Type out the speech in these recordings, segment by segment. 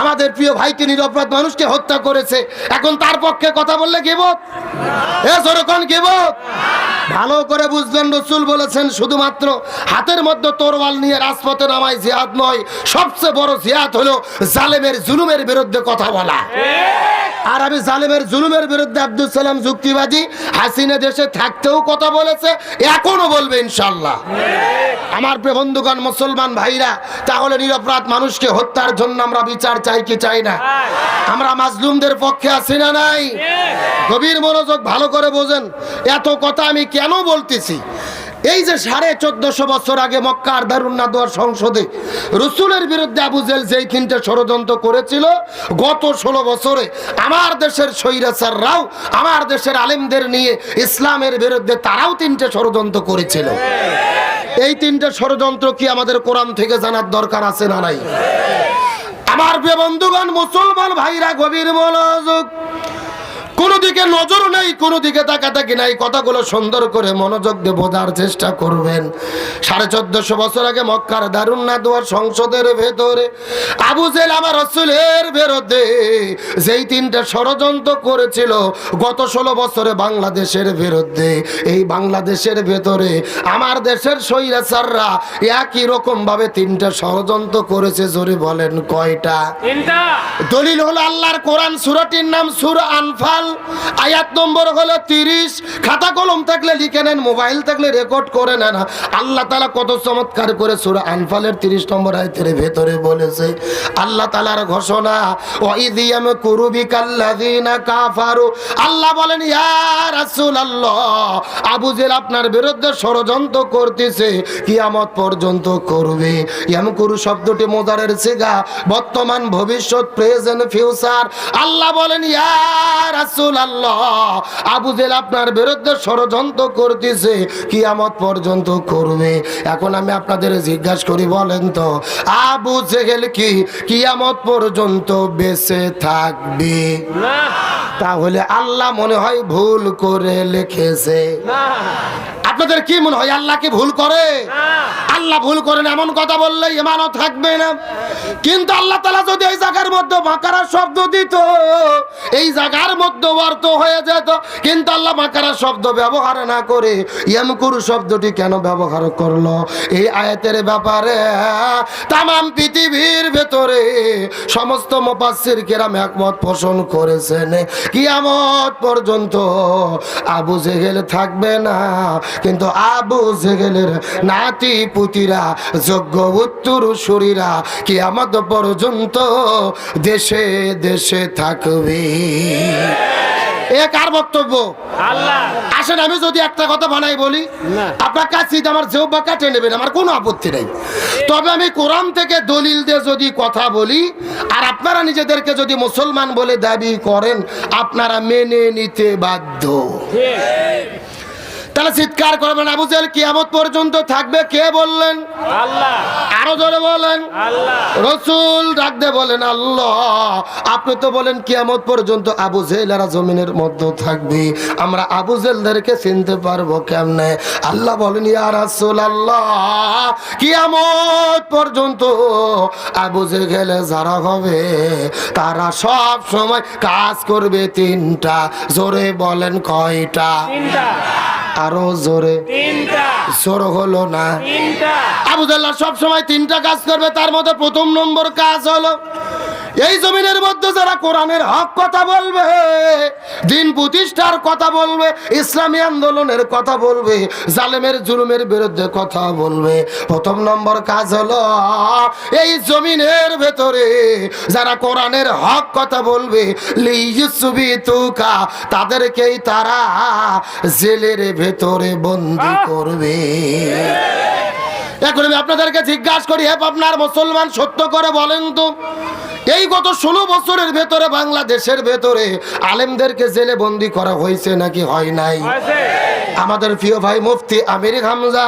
আমাদের প্রিয় ভাইকে নিরপরাধ মানুষকে হত্যা করেছে। এখন তার পক্ষে কথা বললে সরকন গেবত ভালো করে বুঝবেন রসুল বলেছেন শুধুমাত্র হাতের মধ্যে তোরওয়াল নিয়ে রাজপথে নামায় জিহাদ নয় সবচেয়ে বড় জিহাদ হলো জালেমের জুলুমের বিরুদ্ধে কথা বলা। আর আমি জালেমের জুলুমের বিরুদ্ধে আব্দুল সালাম যুক্তিবাদী হাসিনা দেশে থাকতেও কথা বলেছে এখনও বলবে ইনশাল্লাহ আমার বন্ধুগণ মুসলমান ভাইরা তাহলে নিরপরাধ মানুষকে হত্যার জন্য আমরা বিচার চাই কি চাই না? আমরা মাজলুমদের পক্ষে আছি না নাই? গভীর মনোযোগ ভালো করে বোঝেন। এত কথা আমি কেন বলতেছি? এই যে সাড়ে চোদ্দশো বছর আগে মক্কার দারুন্নাদোয়ার সংসদে রসুলের বিরুদ্ধে আবু জেল যেই তিনটে ষড়যন্ত্র করেছিল, গত ষোলো বছরে আমার দেশের স্বৈরাচাররাও আমার দেশের আলেমদের নিয়ে ইসলামের বিরুদ্ধে তারাও তিনটে ষড়যন্ত্র করেছিল। এই তিনটে ষড়যন্ত্র কি আমাদের কোরআন থেকে জানার দরকার আছে না নাই? আমার বন্ধুগণ, মুসলমান ভাইরা, গভীর মনোযোগ কোনো দিকে নজর নেই কোনো দিকে তাকাতাকি নাই। কথাগুলো সুন্দর করে মনোযোগ দিয়ে বোঝার চেষ্টা করবেন। সাড়ে চোদ্দশো বছর আগে মক্কার দারুন্না দোয়ার সংসদের ভেতরে আবু জেল আমার রসুলের বিরুদ্ধে যেই তিনটা ষড়যন্ত্র করেছিল গত ষোলো বছরে বাংলাদেশের বিরুদ্ধে। এই বাংলাদেশের ভেতরে আমার দেশের সৈরাচাররা একই রকম ভাবে তিনটা ষড়যন্ত্র করেছে জোরে বলেন কয়টা? দলিল হলো আল্লাহর কোরআন সুরাটির নাম সুর আনফাল। আয়াত নম্বর হলো তিরিশ। খাতা কলম থাকলে লিখে নেন, মোবাইল থাকলে রেকর্ড করে নেন। আল্লাহ তালা কত চমৎকার করে সুরা আনফালের তিরিশ নম্বর আয়তের ভেতরে বলেছে, আল্লাহ তালার ঘোষণা কাল্লাযিনা কাফারু। আল্লাহ বলেন, ইয়া রাসূলুল্লাহ, আবু জেল আপনার বিরুদ্ধে ষড়যন্ত্র করতেছে, কিয়ামত পর্যন্ত করবে। ইয়ামকুরু শব্দটি মোজারের সিগা, বর্তমান ভবিষ্যৎ, প্রেজেন্ট, ফিউচার। আল্লাহ বলেন ইয়া রাসূলুল্লাহ আবু জেল আপনার বিরুদ্ধে ষড়যন্ত্র করতেছে কিয়ামত পর্যন্ত করবে। এখন আমি আপনাদের জিজ্ঞাসা করি বলেন তো আবু জেহেল কি কিয়ামত পর্যন্ত বেঁচে থাকবে? তাহলে আল্লাহ মনে হয় ভুল করে লিখেছে। না। আপনাদের কি মনে হয় আল্লাহ কি ভুল করে? আল্লাহ ভুল করেন এমন কথা বললে ইমানও থাকবে না। কিন্তু আল্লাহ তালা যদি এই জায়গার মধ্যে বাঁকারা শব্দ দিত এই জায়গার মধ্যে অর্থ হয়ে যেত কিন্তু আল্লাহ বাঁকারা শব্দ ব্যবহার না করে ইয়ামকুরু শব্দটি কেন ব্যবহার করল? এই আয়াতের ব্যাপারে তাম পৃথিবীর ভেতরে সমস্ত মুফাসসির কেরাম একমত পোষণ করেছেন। কিয়ামত পর্যন্ত আবু জেহেল থাকবে না কিন্তু আবু জেগেলের নাতি পুতিরা যোগ্য উত্তর শরীরা কিয়ামত পর্যন্ত দেশে দেশে থাকবে। এ কার বক্তব্য? আসেন আমি যদি একটা কথা বানাই বলি। আপনার কাছে আমার জেব্বা কাটে নেবেন আমার কোনো আপত্তি নেই। তবে আমি কোরআন থেকে দলিল দিয়ে যদি কথা বলি আর আপনারা নিজেদেরকে যদি মুসলমান বলে দাবি করেন আপনারা মেনে নিতে বাধ্য। তাহলে চিৎকার করবেন আবু জেল কিয়ামত পর্যন্ত থাকবে? কে বললেন? আল্লাহ। আরও জোরে বলেন। আল্লাহ। রসুল ডাকতে বলেন আল্লাহ আপনি তো বলেন কিয়ামত পর্যন্ত আবু জেলারা জমিনের মধ্যে থাকবে। আমরা আবু জেলদেরকে চিনতে পারব কেমনে? আল্লাহ বলেন ইয়া রাসূল আল্লাহ কিয়ামত পর্যন্ত আবু জেলে যারা হবে তারা সব সময় কাজ করবে তিনটা। জোরে বলেন কয়টা? তিনটা। আরও জোরে। জোর হলো না। তিনটা। আবুদাল্লাহ সব সময় তিনটা কাজ করবে তার মধ্যে প্রথম নম্বর কাজ হলো এই জমিনের মধ্যে যারা কোরআনের হক কথা বলবে দিন প্রতিষ্ঠার কথা বলবে ইসলামী আন্দোলনের কথা বলবে জালেমের জুলুমের বিরুদ্ধে কথা বলবে। প্রথম নম্বর কাজ হলো এই জমিনের ভেতরে যারা কোরআনের হক কথা বলবে তুকা তাদেরকেই তারা জেলের ভেতরে বন্দি করবে। এখন আমি আপনাদেরকে জিজ্ঞাসা করি হে আপনার মুসলমান সত্য করে বলেন তো। এই গত ষোলো বছরের ভেতরে বাংলাদেশের ভেতরে আলেমদেরকে জেলে বন্দি করা হয়েছে নাকি হয় নাই? আমাদের প্রিয় ভাই মুফতি আমির হামজা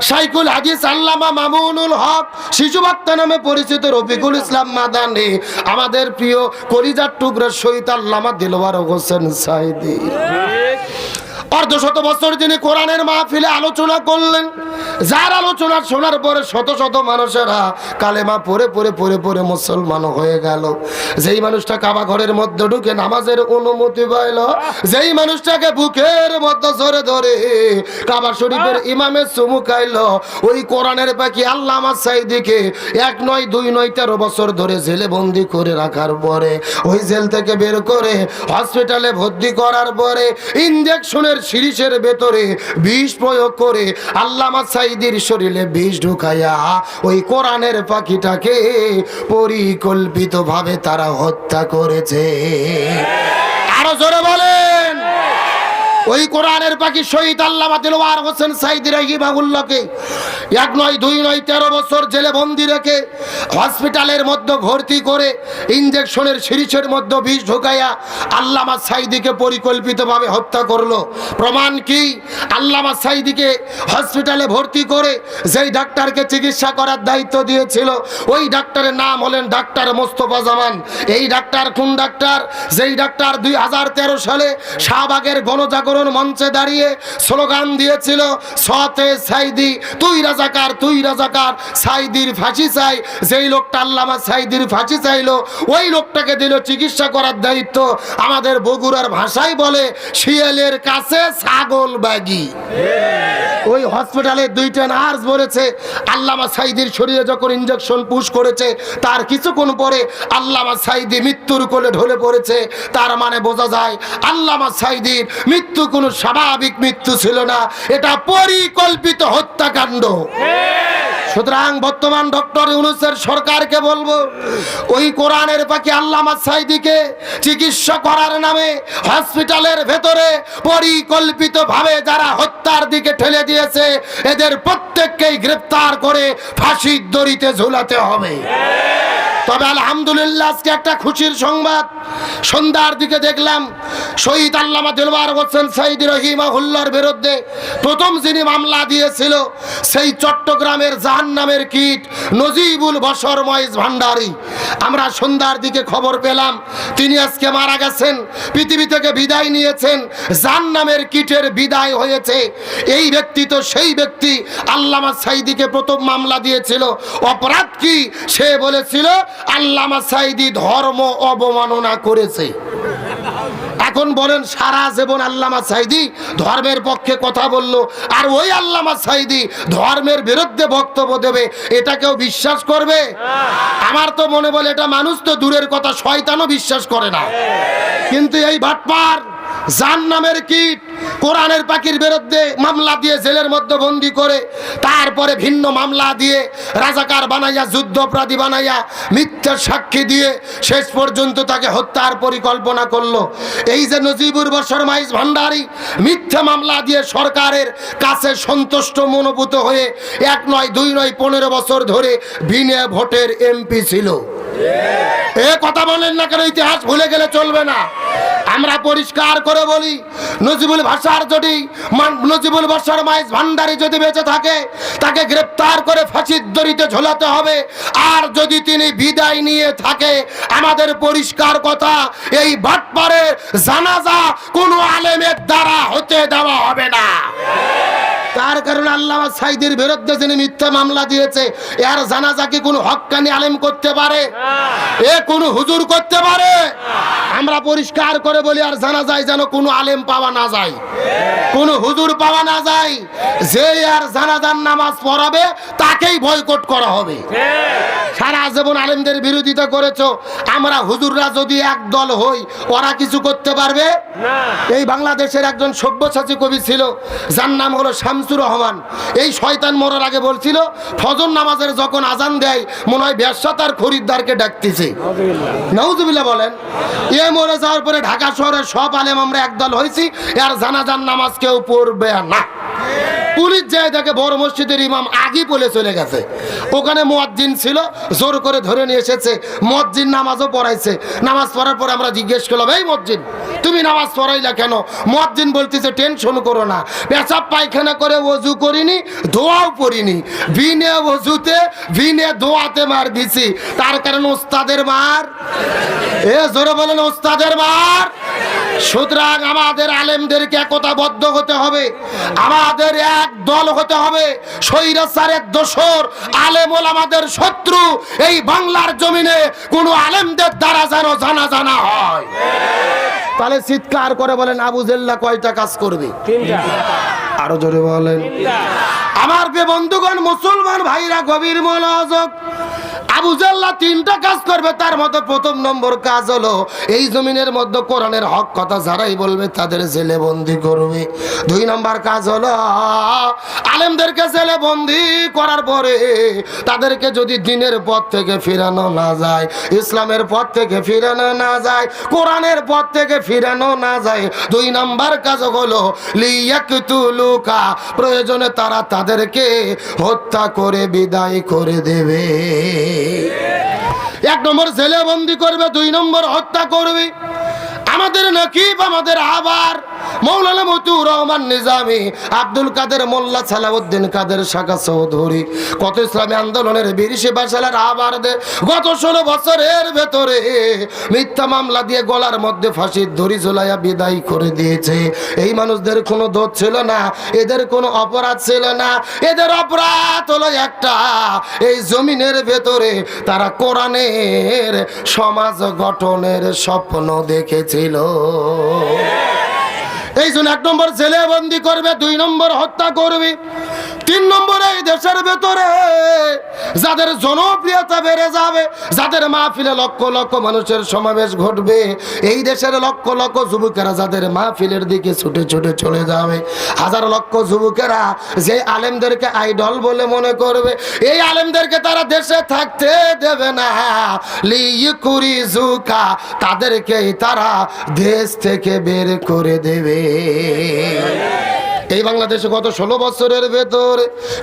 সাইকুল হাদিস আল্লামা মামুনুল হক শিশু বক্তা নামে পরিচিত রফিকুল ইসলাম মাদানি আমাদের প্রিয় কলিজার টুকরা শহীদ আল্লামা দিলওয়ার হোসেন সাইদি। অর্ধশত বছর যিনি কোরআনের মাহফিলে আলোচনা করলেন, যার আলোচনা শোনার পরে শত শত মানুষেরা কালেমা পরে পরে পরে পরে মুসলমান হয়ে গেল। যেই মানুষটা কাবা ঘরের মধ্যে ঢুকে নামাজের অনুমতি পাইল, যেই মানুষটাকে বুকের মধ্যে ধরে ধরে কাবা শরীফের ইমামে চুমুকাইল ওই কোরআনের পাখি আল্লাহ আমার সাইদিকে এক নয়, দুই নয়, তেরো বছর ধরে জেলে বন্দি করে রাখার পরে, ওই জেল থেকে বের করে হসপিটালে ভর্তি করার পরে ইঞ্জেকশনের সিরিজের ভেতরে বিষ প্রয়োগ করে আল্লামা সাইদির শরীরে বিষ ঢুকাইয়া ওই কোরআনের পাখিটাকে পরিকল্পিতভাবে তারা হত্যা করেছে। আরও জোরে বলেন। ওই কোরআনের পাখি শহীদ আল্লামা দিলওয়ার হোসেন সাইদি রহিমাহুল্লাহকে এক নয়, দুই নয়, তেরো বছর জেলে বন্দি রেখে হসপিটালের মধ্যে ভর্তি করে ইঞ্জেকশনের সিরিজের মধ্যে বিষ ঢোকাইয়া আল্লামা সাইদিকে পরিকল্পিতভাবে হত্যা করল। প্রমাণ কি? আল্লামা সাইদিকে হসপিটালে ভর্তি করে যেই ডাক্তারকে চিকিৎসা করার দায়িত্ব দিয়েছিল, ওই ডাক্তারের নাম হলেন ডাক্তার মোস্তফা জামান। এই ডাক্তার কোন ডাক্তার? যেই ডাক্তার দুই হাজার তেরো সালে শাহবাগের গণজাগরণ মঞ্চে দাঁড়িয়ে স্লোগান দিয়েছিল সতে সাইদি, তুই রাজাকার তুই রাজাকার, সাইদির ফাঁসি চাই, যেই লোকটা আল্লামা সাইদির ফাঁসি চাইলো, ওই লোকটাকে দিল চিকিৎসা করার দায়িত্ব। আমাদের বগুড়ার ভাষায় বলে, শিয়ালের কাছে ছাগল বাগি। ওই হসপিটালে দুইটা নার্স বলেছে, আল্লামা সাইদির শরীরে যখন ইঞ্জেকশন পুশ করেছে, তার কিছুক্ষণ পরে আল্লামা সাইদি মৃত্যুর কোলে ঢলে পড়েছে। তার মানে বোঝা যায়, আল্লামা সাইদির মৃত্যু কোনো স্বাভাবিক মৃত্যু ছিল না, এটা পরিকল্পিত হত্যাকাণ্ড। সুতরাং বর্তমান ডক্টর ইউনুসের সরকারকে বলব, ওই কোরআনের পাখি আল্লামা সাইদিকে চিকিৎসা করার নামে হসপিটালের ভেতরে পরিকল্পিতভাবে যারা হত্যার দিকে ঠেলে দিয়েছে, এদের প্রত্যেককেই গ্রেপ্তার করে ফাঁসির দড়িতে ঝুলাতে হবে। তবে আলহামদুলিল্লাহ, আজকে একটা খুশির সংবাদ। সন্ধ্যার দিকে দেখলাম, শহীদ আল্লামা দিলবার হোসেন সাইদ রহিমাহুল্লার বিরুদ্ধে প্রথম যিনি মামলা দিয়েছিল, সেই চট্টগ্রামের জাহান নামের কীট নজিবুল বসর ময়েজ ভান্ডারী। আমরা সন্ধ্যার দিকে খবর পেলাম। তিনি আজকে মারা গেছেন, পৃথিবী থেকে বিদায় নিয়েছেন, যার নামের কীটের বিদায় হয়েছে। এই ব্যক্তি তো সেই ব্যক্তি, আল্লামা সাইদিকে প্রথম মামলা দিয়েছিল। অপরাধ কি? সে বলেছিল, আল্লামা সাইদি ধর্ম অবমাননা করেছে। এখন বলেন, সারা জীবন আল্লামা সাইদি ধর্মের পক্ষে কথা বলল। আর ওই আল্লামা সাইদি ধর্মের বিরুদ্ধে বক্তব্য দেবে, এটা কেউ বিশ্বাস করবে? আমার তো মনে বলে, এটা মানুষ তো দূরের কথা, শয়তানও বিশ্বাস করে না। কিন্তু এই ভাটপার জান নামের কীট কোরআনের পাখির বিরুদ্ধে মামলা দিয়ে জেলের মধ্যে বন্দি করে, তারপরে ভিন্ন মামলা দিয়ে রাজাকার বানাইয়া যুদ্ধ অপরাধী বানাইয়া, মিথ্যা সাক্ষী দিয়ে শেষ পর্যন্ত তাকে হত্যার পরিকল্পনা করল। এই যে নজিবুর বসর মাইজ ভান্ডারী, মিথ্যা মামলা দিয়ে সরকারের কাছে সন্তুষ্ট মনোভূত হয়ে এক নয়, দুই নয়, পনেরো বছর ধরে বিনা ভোটের এমপি ছিল। এ কথা বলেন না কেন, ইতিহাস ভুলে গেলে চলবে না। আমরা পরিষ্কার করে বলি, নজিবুল ভাষার যদি নজিবুল ভাষার মাইজ ভান্ডারি যদি বেঁচে থাকে, তাকে গ্রেপ্তার করে ফাঁসির দড়িতে ঝোলাতে হবে। আর যদি তিনি বিদায় নিয়ে থাকে, আমাদের পরিষ্কার কথা, এই ভাটপারে জানাজা কোনো আলেমের দ্বারা হতে দেওয়া হবে না। তার কারণে আল্লাহ সাইদের বিরুদ্ধে যিনি মিথ্যা মামলা দিয়েছে এর জানাজা কি কোনো হক্কানি আলেম করতে পারে? এ কোনো হুজুর করতে পারে? আমরা পরিষ্কার করে বলি আর জানা যায় যেন কোনো আলেম পাওয়া না যায়। কোনো হুজুর পাওয়া না যায়। যে আর জানাজার নামাজ পড়াবে তাকেই বয়কট করা হবে। সারা জীবন আলেমদের বিরোধিতা করেছ। আমরা হুজুররা যদি এক দল হই ওরা কিছু করতে পারবে? এই বাংলাদেশের একজন সব্যসাচী কবি ছিল যার নাম হলো শামসুর রহমান। এই শয়তান মরার আগে বলছিল, ফজর নামাজের যখন আজান দেয়, মনে হয় ব্যবসা তার খরিদ্দারকে ডাকতেছে। নাউজুবিল্লা বলেন, এ মরে যাওয়ার পরে ঢাকা শহরের সব আলেম আমরা একদল হয়েছি, আর জানাজান নামাজ কেউ পড়বে না। পুলিশ যায় তাকে বড় মসজিদের ইমাম আগে বলে চলে গেছে। ওখানে মুয়াজ্জিন ছিল, জোর করে ধরে নিয়ে এসেছে, মসজিদ নামাজও পড়াইছে। নামাজ পড়ার পরে আমরা জিজ্ঞেস করলাম, এই মসজিদ, তুমি নামাজ পড়াইলা কেন? মসজিদ বলতেছে, টেনশন করো না। পেশাব পায়খানা করে অজু করিনি ধোয়াও পড়িনি। বিনে অজুতে বিনে ধোয়াতে মার দিছি। তার কারণে ওস্তাদের মার। এ জোরে বলেন, ওস্তাদের মার। সুতরাং আমাদের আলেমদেরকে একতাবদ্ধ হতে হবে। আমাদের এক দল হতে হবে। স্বৈরাচারের দোসর আলেমল আমাদের শত্রু। এই বাংলার জমিনে কোনো আলেমদের দ্বারা যেন জানা জানা হয়। তাহলে চিৎকার করে বলেন আবু জেল্লা কয়টা কাজ করবে? আরও জোরে বলেন। আমার বন্ধুগণ মুসলমান ভাইরা গভীর মনোযোগ আবু জাল্লা তিনটা কাজ করবে, তার মধ্যে প্রথম নম্বর কাজ হলো, এই জমিনের মধ্যে কোরআনের হক কথা যারাই বলবে তাদের জেলে বন্দি করবে। দুই নম্বর কাজ হলো, আলেমদেরকে জেলে বন্দি করার পরে তাদেরকে যদি দিনের পথ থেকে ফিরানো না যায়, ইসলামের পথ থেকে ফিরানো না যায়, কোরআনের পথ থেকে ফিরানো না যায়, দুই নম্বর কাজ হলো, লিয়াকতুলুকা, প্রয়োজনে তারা তাদেরকে হত্যা করে, বিদায় করে দেবে। এক নম্বর জেলে বন্দি করবে দুই নম্বর হত্যা করবে। আমাদের নকিব, আমাদের আবার মৌলানা মতুর রহমান নিজামী আব্দুল কাদের মোল্লা সালাউদ্দিন কাদের শাখা চৌধুরী। কত ইসলামী আন্দোলনের বাসালার আবার দে। গত ষোলো বছরের ভেতরে মিথ্যা মামলা দিয়ে গলার মধ্যে ফাঁসির দড়ি ঝোলাইয়া বিদায় করে দিয়েছে। এই মানুষদের কোনো দোষ ছিল না, এদের কোনো অপরাধ ছিল না। এদের অপরাধ হলো একটা, এই জমিনের ভেতরে তারা কোরআনের সমাজ গঠনের স্বপ্ন দেখেছিল এই জন্য এক নম্বর জেলে বন্দি করবে দুই নম্বর হত্যা করবে। তিন নম্বরে এই দেশের ভেতরে যাদের জনপ্রিয়তা বেড়ে যাবে, যাদের মাহফিলে লক্ষ লক্ষ মানুষের সমাবেশ ঘটবে, এই দেশের লক্ষ লক্ষ যুবকেরা যাদের মাহফিলের দিকে ছুটে ছুটে চলে যাবে। হাজার লক্ষ যুবকেরা যে আলেমদেরকে আইডল বলে মনে করবে, এই আলেমদেরকে তারা দেশে থাকতে দেবে না। লিকুরি জুকা তাদেরকে তারা দেশ থেকে বের করে দেবে। এই বাংলাদেশে গত ষোলো বছরের ভেতর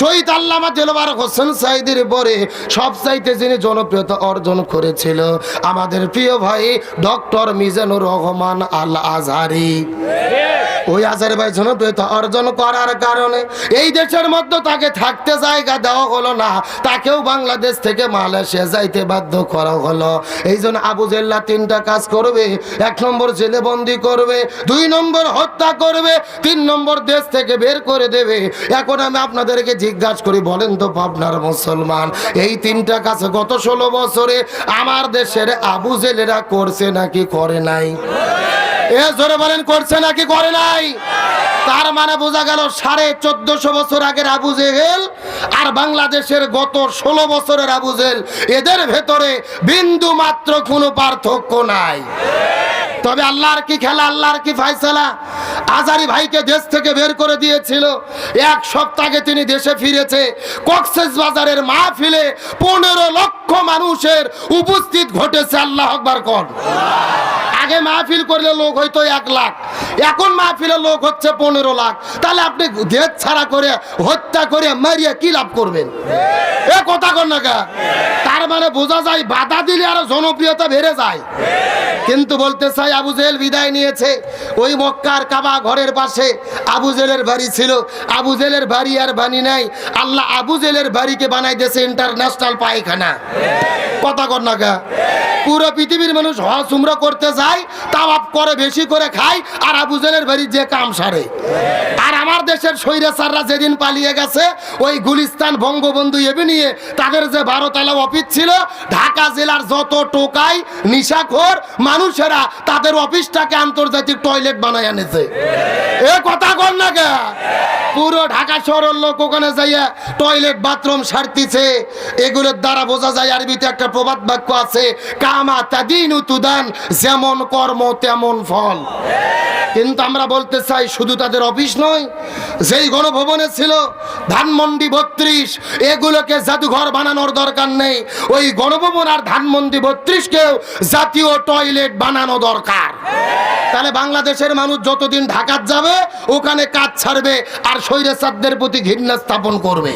শহীদ আল্লামা দেলবার হোসেন সাইদের পরে সব চাইতে যিনি জনপ্রিয়তা অর্জন করেছিল আমাদের প্রিয় ভাই ডক্টর মিজানুর রহমান আল আজহারি ওই আজার ভাই জনপ্রিয়তা অর্জন করার কারণে এই দেশের মধ্যে তাকে থাকতে জায়গা দেওয়া হলো না, তাকেও বাংলাদেশ থেকে মালয়েশিয়া যাইতে বাধ্য করা হলো। এই জন্য আবু জেল্লা তিনটা কাজ করবে, এক নম্বর জেলে বন্দি করবে, দুই নম্বর হত্যা করবে, তিন নম্বর দেশ থেকে বের করে দেবে। এখন আমি আপনাদেরকে জিজ্ঞাসা করি, বলেন তো পাবনার মুসলমান, এই তিনটা কাজ গত ষোলো বছরে আমার দেশের আবু জেলেরা করছে নাকি করে নাই? জোরে বলেন, করছে নাকি করে নাই? তার মানে বোঝা গেল সাড়ে চোদ্দশো বছর আগের আবু জেহেল আর বাংলাদেশের গত ষোলো বছরের আবু জেহেল, এদের ভেতরে বিন্দু মাত্র কোনো পার্থক্য নাই। তবে আল্লাহর কি খেলা, আল্লাহর কি ফাইসালা আজারি ভাইকে দেশ থেকে বের করে দিয়েছিল। এক সপ্তাহে তিনি দেশে ফিরেছে। কক্সেস বাজারের মাহফিলে পনেরো লক্ষ মানুষের উপস্থিত ঘটেছে, আল্লাহ আকবার কর আগে মাহফিল করলে লোক হয়তো এক লাখ। এখন মাহফিলে লোক হচ্ছে পনেরো লাখ। তাহলে আপনি দেশ ছাড়া করে, হত্যা করে মারিয়ে কি লাভ করবেন? এ কথা কর না? তার মানে বোঝা যায়, বাধা দিলে আরও জনপ্রিয়তা বেড়ে যায়। কিন্তু বলতে চাই, আবু জেহেল বিদায় নিয়েছে। ওই মক্কার কাবা ঘরের পাশে আবু জেলের বাড়ি ছিল। আবু জেলের বাড়ি আর বানি নাই। আল্লাহ আবু জেলের বাড়িকে বানাই দিয়েছে ইন্টারন্যাশনাল পায়খানা। কথা কর না পুরো পৃথিবীর মানুষ হজ উমরা করতে যায় তাওয়াপ করে, বেশি করে খায়, আর আবু জেলের বাড়ি যে কাম সারে। আর আমার দেশের স্বৈরাচাররা যেদিন পালিয়ে গেছে, ওই গুলিস্তান বঙ্গবন্ধু এবে নিয়ে তাদের যে বারোতলা অফিস ছিল, ঢাকা জেলার যত টোকাই, নিশাখোর মানুষেরা তাদের অফিসটাকে আন্তর্জাতিক টয়লেট বানায় এনেছে। এ কথা কর না কে? পুরো ঢাকা শহরের লোক ওখানে যাইয়া টয়লেট, বাথরুম সারতিছে। এগুলোর দ্বারা বোঝা যায় আরবিতে একটা প্রবাদ বাক্য আছে, কামা তাদিনু তুদান, যেমন কর্ম তেমন ফল। কিন্তু আমরা বলতে চাই, শুধু তাদের অফিস নয়, যেই গণভবনে ছিল, ধানমন্ডি বত্রিশ, এগুলোকে জাদুঘর বানানোর দরকার নেই। ওই গণভবন আর ধানমন্ডি বত্রিশকেও জাতীয় টয়লেট বানানো দরকার। তাহলে বাংলাদেশের মানুষ যতদিন ঢাকাত যাবে, ওখানে কাজ ছাড়বে আর স্বৈরাচারদের প্রতি ঘৃণা স্থাপন করবে।